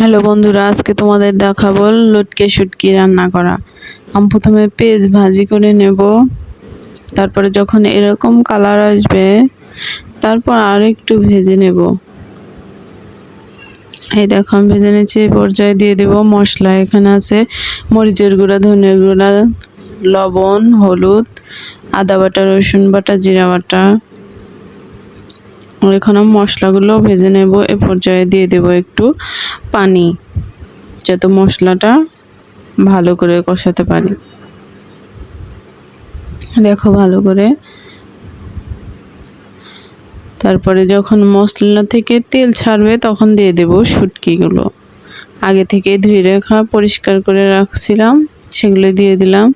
Hello বন্ধুরা, আজকে তোমাদের দেখাবো লটকে শুটকি রান্না করা। আমি প্রথমে পেঁয়াজ ভাজি করে নেব। তারপরে যখন এরকম কালার আসবে, তারপর আর একটু ভেজে নেব। এই দেখো, আমি ভেজে নিচ্ছি এই পর্যায়ে দিয়ে দেব মশলা। এখানে আছে মরিচের গুঁড়া ধনের গুঁড়া, লবণ, হলুদ, আদা বাটা, রসুন বাটা, জিরা বাটা। এখানে মশলাগুলো ভেজে নেব। এ পর্যায়ে দিয়ে দেব একটু পানি, যাতে মশলাটা ভালো করে কষাতে পারি। দেখো ভালো করে। তারপরে যখন মশলা থেকে তেল ছাড়বে, তখন দিয়ে দেব শুটকিগুলো। আগে থেকে ধুয়ে রাখা, পরিষ্কার করে রাখছিলাম, সেগুলো দিয়ে দিলাম।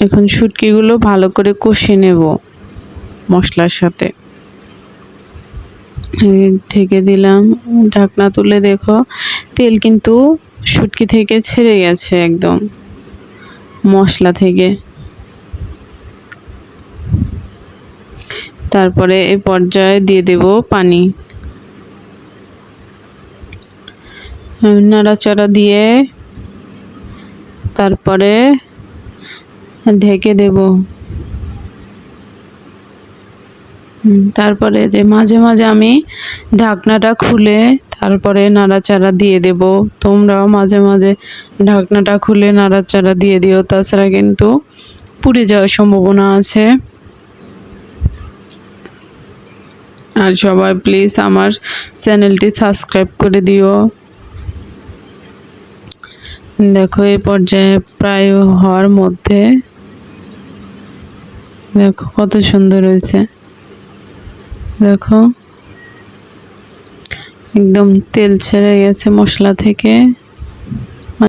এখন শুটকিগুলো ভালো করে কষে নেব। মশলার সাথে। ঢেকে দিলাম, ঢাকনা তুলে দেখো, তেল কিন্তু শুটকি থেকে ছেড়ে গেছে একদম, মশলা থেকে। তারপরে এ পর্যায়ে দিয়ে দেব পানি। নাড়াচাড়া দিয়ে তারপরে ঢেকে দেব। তারপরে যে মাঝে মাঝে আমি ঢাকনাটা খুলে তারপরে নাড়াচাড়া দিয়ে দেব। তোমরাও মাঝে মাঝে ঢাকনাটা খুলে নাড়াচাড়া দিয়ে দিও। তাছাড়া কিন্তু পুড়ে যাওয়ার সম্ভাবনা আছে। আর সবাই প্লিজ আমার চ্যানেলটি সাবস্ক্রাইব করে দিও। দেখো এই পর্যায়ে প্রায় হওয়ার মধ্যে। দেখো কত সুন্দর হয়েছে। দেখো। একদম তেল ছেড়ে গেছে মশলা থেকে।